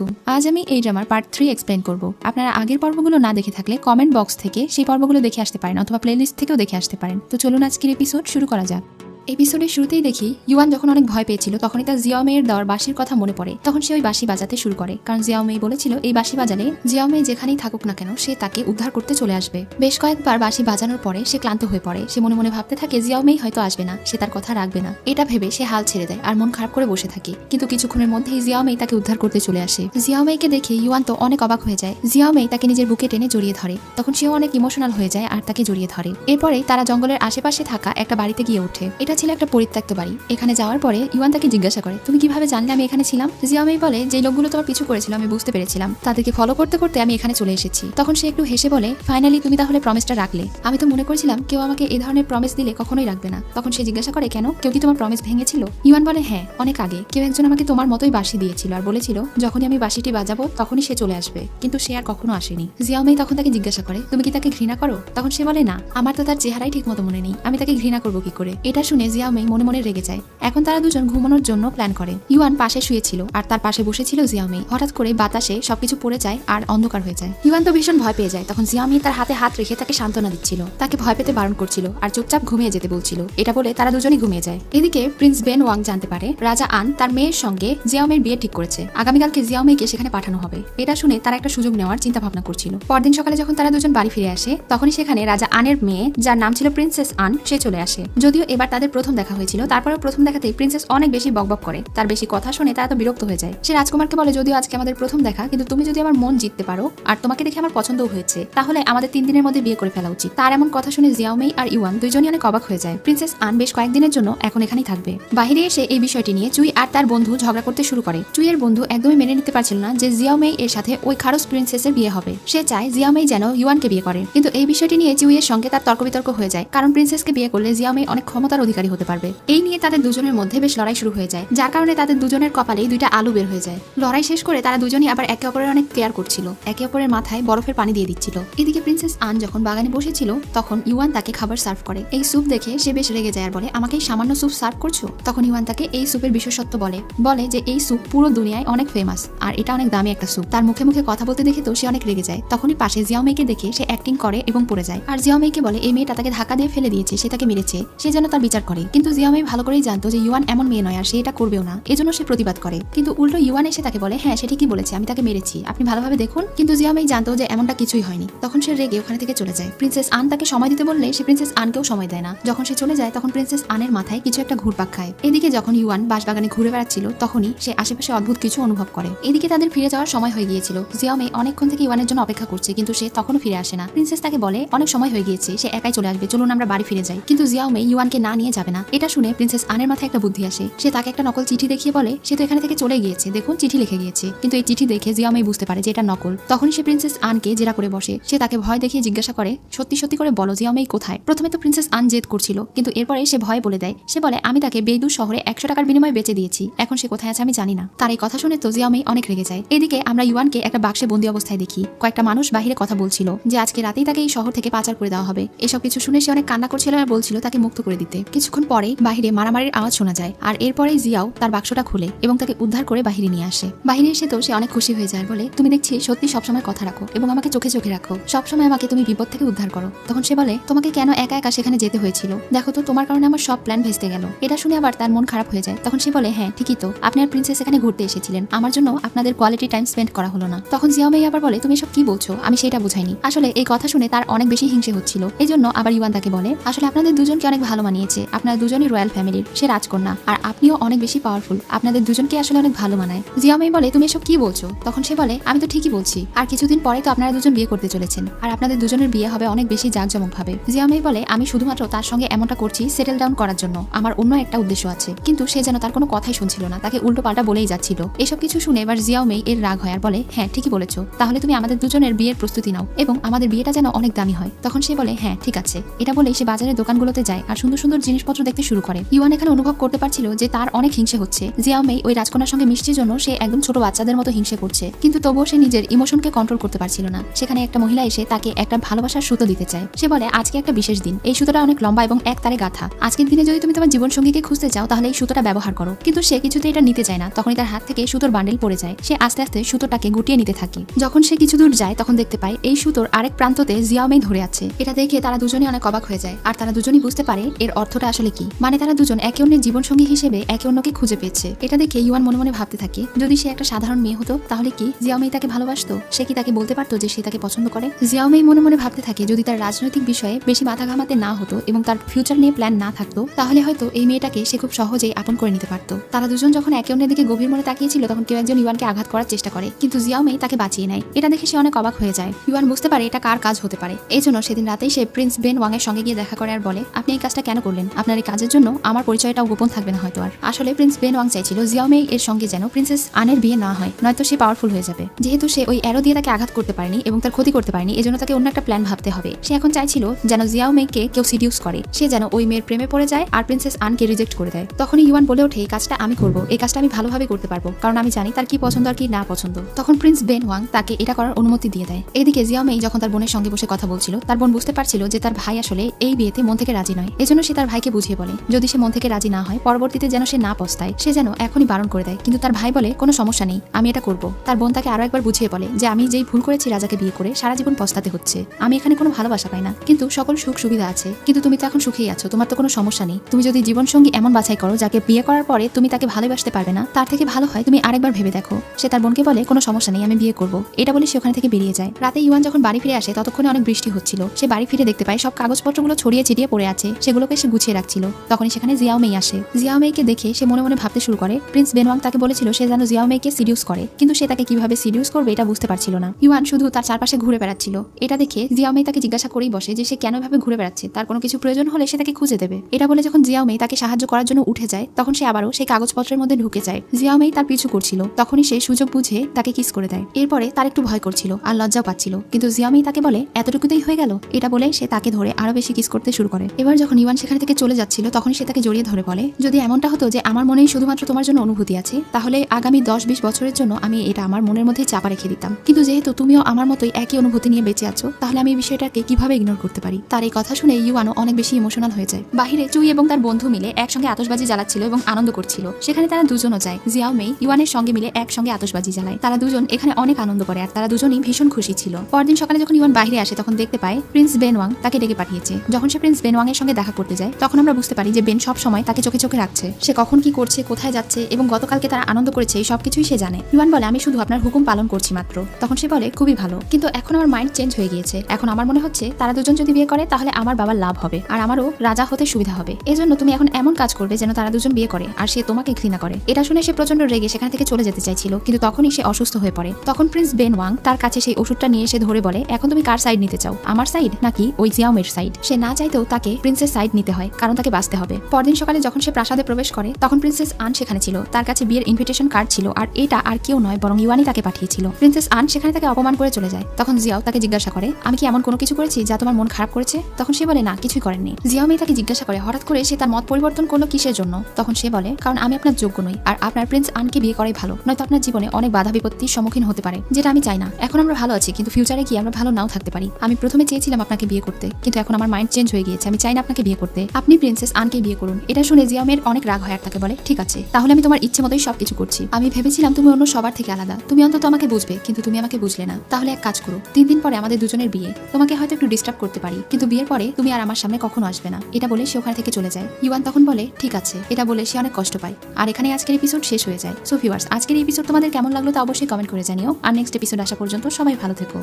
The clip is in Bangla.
আলাইকুম। আজ আমি এই ড্রামার পার্ট থ্রি এক্সপ্লেন করব। আপনারা আগের পর্বগুলো না দেখে থাকলে কমেন্ট বক্স থেকে সেই পর্বগুলো দেখে আসতে পারেন অথবা প্লেলিস্ট থেকেও দেখে আসতে পারেন। তো চলুন আজকের এপিসোড শুরু করা যাক। এপিসোডের শুরুতেই দেখি ইউয়ান যখন অনেক ভয় পেয়েছিল, তখনই তার জিয়াও মেয়ের দেওয়ার বাঁশির কথা মনে পড়ে। তখন সে ওই বাঁশি বাজাতে শুরু করে, কারণ জিয়াও মেয়ে বলেছিল, এই বাঁশি বাজালে জিয়াও মেয়ে যেখানেই থাকুক না কেন, সে তাকে উদ্ধার করতে চলে আসবে। বেশ কয়েকবার বাঁশি বাজানোর পরে সে ক্লান্ত হয়ে পড়ে। সে মনে মনে ভাবতে থাকে, জিয়াও মেয়ে হয়তো আসবে না, সে তার কথা রাখবে না। এটা ভেবে সে হাল ছেড়ে দেয় আর মন খারাপ করে বসে থাকে। কিন্তু কিছুক্ষণের মধ্যেই জিয়াও মেয়ে তাকে উদ্ধার করতে চলে আসে। জিয়াও মেয়েকে দেখে ইউয়ান তো অনেক অবাক হয়ে যায়। জিয়াও মেয়ে তাকে নিজের বুকে টেনে জড়িয়ে ধরে। তখন সেও অনেক ইমোশনাল হয়ে যায় আর তাকে জড়িয়ে ধরে। এরপরে তারা জঙ্গলের আশেপাশে থাকা একটা বাড়িতে গিয়ে ওঠে। এটা ছিল একটা পরিত্যক্ত বাড়ি। এখানে যাওয়ার পরে ইউয়ান তাকে জিজ্ঞাসা করে, তুমি কীভাবে জানলে আমি এখানে ছিলাম? জিয়ামেই বলে, যে লোকগুলো তোমার পিছু করেছিল, আমি বুঝতে পেরেছিলাম। তাদেরকে ফলো করতে করতে আমি এখানে চলে এসেছি। তখন সে একটু হেসে বলে ফাইনালি তুমি তাহলে প্রমিসটা রাখলে। আমি তো মনে করেছিলাম কেউ আমাকে এই ধরনের প্রমিস দিলে কখনোই রাখবে না। তখন সে জিজ্ঞাসা করে, কেন? কেউ কি তোমার প্রমিস ভেঙেছিল? ইউয়ান বলে হ্যাঁ অনেক আগে। কেউ একজন আমাকে তোমার মতোই বাসি দিয়েছিল আর বলেছিল, যখনই আমি বাসিটি বাজাবো, তখনই সে চলে আসবে। কিন্তু সে আর কখনো আসেনি। জিয়ামেই তখন তাকে জিজ্ঞাসা করে, তুমি কি তাকে ঘৃণা করো? তখন সে বলে, না, আমার তো তার চেহারাই ঠিক মতো মনে নেই। আমি তাকে ঘৃণা করব কি করে? এটা শুনে জিয়ামেই মনে মনে রেগে যায়। এখন তারা দুজন ঘুমানোর জন্য প্ল্যান করে। ইউয়ান পাশে শুয়েছিল আর তার পাশে বসেছিল জিয়ামি হঠাৎ করে বাতাসে সবকিছু পড়ে যায় আর অন্ধকার হয়ে যায়। ইউয়ান তো ভীষণ ভয় পেয়ে যায়। তখন জিয়ামি তার হাতে হাত রেখে তাকে সান্ত্বনা দিচ্ছিল। তাকে ভয় পেতে বারণ করছিল আর চুপচাপ ঘুমিয়ে যেতে বলছিল। এটা বলে তারা দুজনই ঘুমিয়ে যায়। এদিকে প্রিন্স বেন ওয়াং জানতে পারে রাজা আন তার মেয়ের সঙ্গে জিয়ামের বিয়ে ঠিক করেছে। আগামীকালকে জিয়ামেকে সেখানে পাঠানো হবে। এটা শুনে তারা একটা সুযোগ নেওয়ার চিন্তা ভাবনা করছিল। পরদিন সকালে যখন তারা দুজন বাড়ি ফিরে আসে, তখনই সেখানে রাজা আনের মেয়ে, যার নাম ছিল প্রিন্সেস আন, সে চলে আসে। যদিও এবার তাদের প্রথম দেখা হয়েছিল, তারপরেও প্রথম দেখাতেই প্রিন্সেস অনেক বেশি বকবক করে। তার বেশি কথা শুনে তো বিরক্ত হয়ে যায়। সে রাজকুমারকে বলে, যদিও আজকে আমাদের প্রথম দেখা, কিন্তু তুমি যদি আমার মন জিততে পারো আর তোমাকে দেখে আমার পছন্দও হয়েছে, তাহলে আমাদের তিন দিনের মধ্যে বিয়ে করে ফেলা উচিত। তার এমন কথা শুনে জিয়াওমেই আর ইউয়ান দুইজনই অনেক অবাক হয়ে যায়। প্রিন্সেস আন বেশ কয়েকদিনের জন্য এখন এখানেই থাকবে। বাহিরে এসে এই বিষয়টি নিয়ে চুই আর তার বন্ধু ঝগড়া করতে শুরু করে। চুইয়ের বন্ধু একদমই মেনে নিতে পারছিল না যে জিয়াওমেই এর সাথে ওই খারস প্রিন্সেসের বিয়ে হবে। সে চায় জিয়াওমেই যেন ইউয়ানকে বিয়ে করে। কিন্তু এই বিষয়টি নিয়ে চুইয়ের সঙ্গে তার তর্ক বিতর্ক হয়ে যায়। কারণ প্রিন্সেসকে বিয়ে করলে জিয়াওমেই অনেক ক্ষমতার অধিকারী হতে পারবে। এই নিয়ে তাদের দুজনের মধ্যে বেশ লড়াই শুরু হয়ে যায়। যার কারণে তাদের দুজনের কপালেই দুইটা আলু বের হয়ে যায়। লড়াই শেষ করে তারা দুজনই আবার একে অপরের অনেক কেয়ার করছিল। একে অপরের মাথায় বরফের পানি দিয়ে দিচ্ছিল। এদিকে প্রিন্সেস আন যখন বাগানে বসেছিল, তখন ইউয়ান তাকে খাবার সার্ভ করে। এই স্যুপ দেখে সে বেশ রেগে যায় আর বলে, আমাকে সামান্য স্যুপ সার্ভ করছ? তখন ইউয়ান তাকে এই স্যুপের বিশেষত্ব বলে। বলে যে, এই স্যুপ পুরো দুনিয়ায় অনেক ফেমাস আর এটা অনেক দামি একটা স্যুপ। তার মুখে মুখে কথা বলতে দেখে তো সে অনেক রেগে যায়। তখনই পাশে জিয়াও মেয়েকে দেখে সে অ্যাক্টিং করে এবং পড়ে যায়। আর জিয়াও মেয়েকে বলে, এই মেয়েটা তাকে ধাক্কা দিয়ে ফেলে দিয়েছে, সে তাকে মেরেছে। সে যেন তার বিচার করে। কিন্তু জিয়াও মেয়ে ভালো করেই জানতো যে ইউয়ান এমন মেয়ে নয় আর সে এটা করবেও না। এজন্য সে প্রতিবাদ করে। কিন্তু উল্টো ইউয়ান এসে তাকে বলে হ্যাঁ সে ঠিকই বলেছে, আমি তাকে মেরেছি। আপনি ভালোভাবে দেখুন। কিন্তু জিয়ামেই জানতো যে এমনটা কিছুই হয়নি। তখন সে রেগে ওখানে থেকে চলে যায়। প্রিন্সেস আন তাকে সময় দিতে বললে সে প্রিন্সেস আনকেও সময় দেয় না। যখন সে চলে যায়, তখন প্রিন্সেস আনের মাথায় কিছু একটা ঘুরপাক খায়। এদিকে যখন ইউয়ান বাসবাগানে ঘুরে বেড়াচ্ছিল, তখনই সে আশেপাশে অদ্ভুত কিছু অনুভব করে। এদিকে তাদের ফিরে যাওয়ার সময় হয়ে গিয়েছিল। জিয়ামে অনেকক্ষণ থেকে ইউয়ানের জন্য অপেক্ষা করছে, কিন্তু সে তখনও ফিরে আসে না। প্রিন্সেস তাকে বলে, অনেক সময় হয়ে গিয়েছে, সে একাই চলে আসবে, চলুন আমরা বাড়ি ফিরে যাই। কিন্তু জিয়াওমে ইউয়ানকে না নিয়ে যাবে না। এটা শুনে প্রিন্সেস আনের মাথায় একটা বুদ্ধি আসে। সে তাকে একটা নকল চিঠি দেখিয়ে বলে, সে তো এখানে থেকে চলে গিয়েছে। দেখুন, চিঠি লিখে গিয়েছে। কিন্তু এই চিঠি দেখে জিয়ামেই বুঝতে পারে যে এটা নকল। তখনই সে প্রিন্সেস আনকে জেরা করে বসে। সে তাকে ভয় দেখিয়ে জিজ্ঞাসা করে, সত্যি সত্যি করে বলো জিয়ামেই কোথায়? প্রথমে তো প্রিন্সেস আন জেদ করছিল, কিন্তু এরপরে সে ভয় বলে দেয়, সে বলে, আমি তাকে বেদু শহরে একশো টাকার বিনিময়ে বেচে দিয়েছি। এখন সে কোথায় আছে আমি জানি না। তার এই কথা শুনে তো জিয়ামেই অনেক রেগে যায়। এদিকে আমরা ইউয়ানকে একটা বাক্সে বন্দি অবস্থায় দেখি। কয়েকটা মানুষ বাহিরে কথা বলছিল যে আজকে রাতেই তাকে এই শহর থেকে পাচার করে দেওয়া হবে। এসব কিছু শুনে সে অনেক কান্না করছিল আর বলছিল তাকে মুক্ত করে দিতে। কিছুক্ষণ পরেই বাহিরে মারামারির আওয়াজ শোনা যায়, আর এরপরেই জিয়াও তার বাক্সটা খুলে এবং তাকে উদ্ধার করে বাহিরে নিয়ে আসে। বাহিরে এসে তো সে অনেক খুশি হয়ে যায়, বলে, তুমি দেখছি সত্যি সবসময় কথা রাখো এবং আমাকে চোখে চোখে রাখো। সবসময় আমাকে তুমি বিপদ থেকে উদ্ধার করো। তখন সে বলে, তোমাকে কেন একা একা সেখানে যেতে হয়েছিল? দেখো তো, তোমার কারণে আমার সব প্ল্যান ভেস্তে গেল। এটা শুনে আবার তার মন খারাপ হয়ে যায়। তখন সে বলে হ্যাঁ ঠিকই তো। আপনি আর প্রিন্সেস এখানে ঘুরতে এসেছিলেন। আমার জন্য আপনাদের কোয়ালিটি টাইম স্পেন্ড করা হলো না। তখন জিয়ামেই আবার বলে, তুমি সব কি বলছো? আমি সেটা বুঝাইনি। আসলে এই কথা শুনে তার অনেক বেশি হিংসে হচ্ছিল। এই জন্য আবার ইউয়ান তাকে বলে, আসলে আপনাদের দুজনকে অনেক ভালো মানিয়েছে। আপনারা দুজনই রয়্যাল ফ্যামিলির, সে রাজকন্যা, আর আপনিও অনেক বেশি পাওয়ারফুল আপনাদের দুজনকে আসলে অনেক ভালো মানায়। জিয়ামেই বলে, তুমি এসব কি বলছো? তখন সে বলে, আমি তো ঠিকই বলছি। আর কিছুদিন পরে তো আপনারা দুজন বিয়ে করতে চলেছেন। আর আপনাদের দুজনের বিয়ে হবে অনেক বেশি জাঁকজমক ভাবে জিয়ামেই বলে, আমি শুধুমাত্র তার সঙ্গে এমনটা করছি সেটেল ডাউন করার জন্য। আমার অন্য একটা উদ্দেশ্য আছে। কিন্তু সে যেন তার কোনো কথাই শুনছিল না, তাকে উল্টো পাল্টা বলেই যাচ্ছিল। এসব কিছু শুনে এবার জিয়াও মেই এর রাগ হয় আর বলে হ্যাঁ ঠিকই বলেছ। তাহলে তুমি আমাদের দুজনের বিয়ের প্রস্তুতি নাও এবং আমাদের বিয়েটা যেন অনেক দামি হয়। তখন সে বলে হ্যাঁ ঠিক আছে। এটা বলেই সে বাজারের দোকানগুলোতে যায় আর সুন্দর সুন্দর জিনিসপত্র দেখতে শুরু করে। ইউয়ান এখানে অনুভব করতে পারছিল যে তার অনেক হিংসে হচ্ছে। জিয়াও মেই ওই রাজকন্যার সঙ্গে মিষ্টির জন্য সে একদম ছোট বাচ্চাদের মতো হিংসে করছে। কিন্তু তবুও সে নিজের ইমোশনকে কন্ট্রোল করতে পারছিল না। সেখানে একটা মহিলা এসে তাকে একটা ভালোবাসার সুতো দিতে চায়। সে বলে, আজকে একটা বিশেষ দিন। এই সুতোটা অনেক লম্বা এবং এক তারে গাথা। আজকের দিনে যদি তুমি তোমার জীবন সঙ্গীকে খুঁজতে চাও, তাহলে এই সুতোটা ব্যবহার করো। কিন্তু সে কিছুতে এটা নিতে চায় না। তখনই তার হাত থেকে সুতোর বান্ডেল পড়ে যায়। সে আস্তে আস্তে সুতোটাকে গুটিয়ে নিতে থাকে। যখন সে কিছু দূর যায়, তখন দেখতে পায়, এই সুতোর আরেক প্রান্ততে জিয়াওমেই ধরে আছে। এটা দেখে তারা দুজনে অনেক অবাক হয়ে যায়। আর তারা দুজনই বুঝতে পারে, এর অর্থটা আসলে কি? মানে তারা দুজন একে অন্যের জীবনসঙ্গী হিসেবে একে অন্যকে খুঁজে পেয়েছে। এটা দেখে ইউয়ান মনে মনে ভাবতে থাকে, যদি সে একটা সাধারণ মেয়ে হতো, তাহলে কি জিয়াওমেই তাকে ভালোবাসতো? সে কি তাকে বলতে পারতো যে সে তাকে পছন্দ করে? জিয়াওমেই মনে মনে ভাবতে থাকে, যদি তার রাজনৈতিক বিষয়ে বেশি মাথা ঘামাতে না হতো এবং তার ফিউচার নিয়ে প্ল্যান না থাকতো, তাহলে হয়তো এই মেয়েটাকে সে খুব সহজেই আপন করে নিতে পারতো। তারা দুজন যখন একে অন্যের দিকে গভীর মনে তাকিয়েছিল, তখন কেউ একজন ইউয়ানকে আঘাত করার চেষ্টা করে, কিন্তু জিয়াওমেই তাকে বাঁচিয়ে নেয়। এটা দেখে সে অনেক অবাক হয়ে যায়। ইউয়ান বুঝতে পারে এটা কার কাজ হতে পারে। এই জন্য সেদিন রাতেই সে প্রিন্স বেন ওয়াং এর সঙ্গে গিয়ে দেখা করে আর বলে, আপনি এই কাজটা কেন করলেন? আপনার এই কাজের জন্য আমার পরিচয়টাও গোপন থাকবে না হয়তো আর। আসলে প্রিন্স বেন ওয়াং চাইছিল জিয়াওমেই এর সঙ্গে যেন প্রিন্সেস আনের বিয়ে না হয়, নয়তো সে পাওয়ারফুল হয়ে যাবে। যেহেতু সে ওই অ্যারো দিয়ে তাকে আঘাত করতে পারেনি এবং তার ক্ষতি করতে পারেনি, এজন্য তাকে অন্য একটা প্ল্যান ভাবতে হবে। সে এখন চাইছিল যেন জিয়াও মেয়েকে কেউ সিডিউস করে। সে যেন ওই মেয়ের প্রেমে পড়ে যায় আর প্রিন্সেস আনকে রিজেক্ট করে দেয়। তখনই ইউয়ান বলে ওঠে, এই কাজটা আমি করব, এই কাজটা আমি ভালোভাবে করতে পারব, কারণ আমি জানি তার কি পছন্দ আর কি না পছন্দ। তখন প্রিন্স বেন ওয়াং তাকে এটা করার অনুমতি দিয়ে দেয়। এদিকে জিয়াও মেই যখন তার বোনের সঙ্গে বসে কথা বলছিল, তার বোন বুঝতে পারছিল যে তার ভাই আসলে এই বিয়েতে মন থেকে রাজি নয়। এজন্য সে তার ভাইকে বুঝিয়ে বলে, যদি সে মন থেকে রাজি না হয়, পরবর্তীতে যেন সে না পস্তায়, সে যেন এখনই বারণ করে দেয়। কিন্তু তার ভাই বলে, কোনো সমস্যা নেই, আমি এটা করব। তার বোন তাকে আরও একবার বুঝিয়ে বলে যে, আমি যেই ভুল করেছি রাজাকে বিয়ে করে, সারা জীবন পস্তাতে হচ্ছে। আমি এখানে কোনো ভালোবাসা পাই না। কিন্তু সকল সুখ সুবিধা আছে। কিন্তু তুমি তো এখন সুখেই আছো, তোমার তো কোনো সমস্যা নেই। তুমি যদি জীবনসঙ্গী এমন বাছাই করো, যাকে বিয়ে করার পরে তুমি তাকে ভালোবাসতে পারবে না, তার থেকে ভালো হয় তুমি আরেকবার ভেবে দেখো। সে তার বোনকে বলে, কোনো সমস্যা নেই, আমি বিয়ে করব। এটা বলে সে ওখান থেকে বেরিয়ে যায়। রাতে ইউয়ান যখন বাড়ি ফিরে আসে, ততক্ষণে অনেক বৃষ্টি হচ্ছিল। সে বাড়ি ফিরে দেখতে পায়, সব কাগজপত্রগুলো ছড়িয়ে ছিটিয়ে পড়ে আছে। সেগুলোকে সে গুছিয়ে রাখছিল। তখনই সেখানে জিয়াও মেই আসে। জিয়াও মেইকে দেখে সে মনে মনে ভাবতে শুরু করে। প্রিন্স বেনওয়াং তাকে বলেছিল, সে যেন জিয়াও মেইকে সিডিউস করে। কিন্তু সে তাকে কীভাবে সিডিউস করবে এটা বুঝতে পারছিল না। ইউয়ান শুধু তার চারপাশে ঘুরে বেড়াচ্ছিল। এটা দেখে জিয়াও মেই তাকে জিজ্ঞাসা করেই বসে যে সে কেন ভাবে ঘুরে বেড়াচ্ছে? তার কোনো কিছু প্রয়োজন হলে সে তাকে খুঁজে দেবে। এটা বলে যখন জিয়াও মেই তাকে সাহায্য করার জন্য উঠে যায়, তখন সে আবারও সেই কাগজপত্রের মধ্যে ঢুকে যায়। জিয়াও মেই তার পিছু করছিল। তখনই সে সুযোগ বুঝে তাকে কিস করে দেয়। এরপরে তার একটু ভয় করছিল আর লজ্জাও পাচ্ছিল। কিন্তু জিয়ামেই তাকে বলে, এতটুকুতেই হয়ে গেল? এটা বলে সে তাকে ধরে আরও বেশি কিস করতে শুরু করে। এবার যখন ইউয়ান সেখান থেকে যাচ্ছিল তখন সে তাকে জড়িয়ে ধরে বলে, যদি এমনটা হতো যে আমার মনেই শুধুমাত্র তোমার জন্য অনুভূতি আছে, তাহলে আগামী দশ বিশ বছরের জন্য আমি এটা আমার মনের মধ্যে চাপা রেখে দিতাম। কিন্তু যেহেতু তুমিও আমার মতোই একই অনুভূতি নিয়ে বেঁচে আছো, তাহলে আমি বিষয়টাকে কীভাবে ইগনোর করতে পারি? তার এই কথা শুনে ইউয়ানও অনেক বেশি ইমোশনাল হয়ে যায়। বাহিরে চুই এবং তার বন্ধু মিলে একসঙ্গে আতশবাজি জ্বালাচ্ছিল এবং আনন্দ করছিল। সেখানে তারা দুজনও যায়। জিয়াও মেই ইউয়ানের সঙ্গে মিলে একসঙ্গে আতশবাজি জ্বালায়। তারা দুজন এখানে অনেক আনন্দ করে আর তারা দুজনই ভীষণ খুশি ছিল। পরদিন সকালে যখন ইউয়ান বাইরে আসে, তখন দেখতে পায় প্রিন্স বেনওয়াং তাকে ডেকে পাঠিয়েছে। যখন সে প্রিন্স বেনওয়াং এর সঙ্গে দেখা করতে যায়, তখন আমরা বুঝতে পারি যে বেন সব সময় তাকে চোখে চোখে রাখছে। সে কখন কি করছে, কোথায় যাচ্ছে এবং গতকালকে তারা আনন্দ করেছে, এই সবকিছুই সে জানে। ইউয়ান বলে, আমি শুধু আপনার হুকুম পালন করছি মাত্র। তখন সে বলে, খুবই ভালো। কিন্তু এখন আমার মাইন্ড চেঞ্জ হয়ে গিয়েছে। এখন আমার মনে হচ্ছে, তারা দুজন যদি বিয়ে করে, তাহলে আমার বাবার লাভ হবে। আর আমারও রাজা হতে সুবিধা হবে। এজন্য তুমি এখন এমন কাজ করবে যেন তারা দুজন বিয়ে করে, আর সে তোমাকে ঘৃণা করে। এটা শুনে সে প্রচণ্ড রেগে সেখান থেকে চলে যেতে চাইছিল, কিন্তু তখনই সে অসুস্থ হয়ে পড়ে। তখন প্রিন্স বেন ওয়াং তার কাছে সেই ওষুধটা নিয়ে এসে ধরে বলে, এখন তুমি কার সাইড নিতে চাও? আমার সাইড নাকি ওই জিয়াওমের সাইড সে না চাইতেও তাকে প্রিন্সের সাইড নিতে হয় কারণ তাকে বাঁচতে হবে। পরদিন সকালে যখন সে প্রাসাদে প্রবেশ করে, তখন প্রিন্সেস আন সেখানে ছিল। তার কাছে বিয়ের ইনভিটেশন কার্ড ছিল, আর এটা আর কেউ নয়, বরং ইউয়ানি তাকে পাঠিয়েছিল। প্রিন্সেস আন সেখানে তাকে অপমান করে চলে যায়। তখন জিয়াও তাকে জিজ্ঞাসা করে, আমি কি এমন কোনো কিছু করেছি যা তোমার মন খারাপ করেছে? তখন সে বলে, না, কিছুই করেননি। জিয়াও মেয়ে তাকে জিজ্ঞাসা করে, হঠাৎ করে সে তার মত পরিবর্তন করল কিসের জন্য? তখন সে বলে, কারণ আমি আপনার যোগ্য নই, আর আপনার প্রিন্স আনকে বিয়ে করাই ভালো। নয়তো আপনার জীবনে অনেক বাধা বিপত্তির সম্মুখীন হতে পারে, যেটা আমি চাই না। এখন আমরা ভালো আছি, কিন্তু ফিউচারে কি আমরা ভালো নাও থাকতে পারি? আমি প্রথমে চেয়েছিলাম আপনাকে বিয়ে করতে, কিন্তু এখন আমার মাইন্ড চেঞ্জ হয়ে গিয়েছে। আমি চাই না আপনাকে বিয়ে করতে। আপনি প্রিন্সেস আনকে বিয়ে করুন। এটা শুনে জিয়ামের অনেক রাগ হয় আর তাকে বলে, ঠিক আছে, তাহলে আমি তোমার ইচ্ছে মতোই সবকিছু করছি। আমি ভেবেছিলাম তুমি অন্য সবার থেকে আলাদা। তুমি অন্তত আমাকে বুঝবে, কিন্তু তুমি আমাকে বুঝলে না। তাহলে এক কাজ করো, তিন দিন পরে আমাদের দুজনের বিয়ে। তোমাকে হয়তো একটু ডিস্টার্ব করতে পারি, কিন্তু বিয়ের পরে তুমি আর আমার সামনে কখনো আসবে না। এটা বলে সে ওখান থেকে চলে যায়। ইউয়ান তখন বলে, ঠিক আছে। এটা বলে সে অনেক কষ্ট পায়। আর এখানে আজকের এপিসোড শেষ হয়ে যায়। সো ভিউয়ার্স আজকের এপিসোড তোমাদের কেমন লাগল তা অবশ্যই কমেন্ট করে জানিও। আর নেক্সট এপিসোড আসা পর্যন্ত সবাই ভালো থেকো।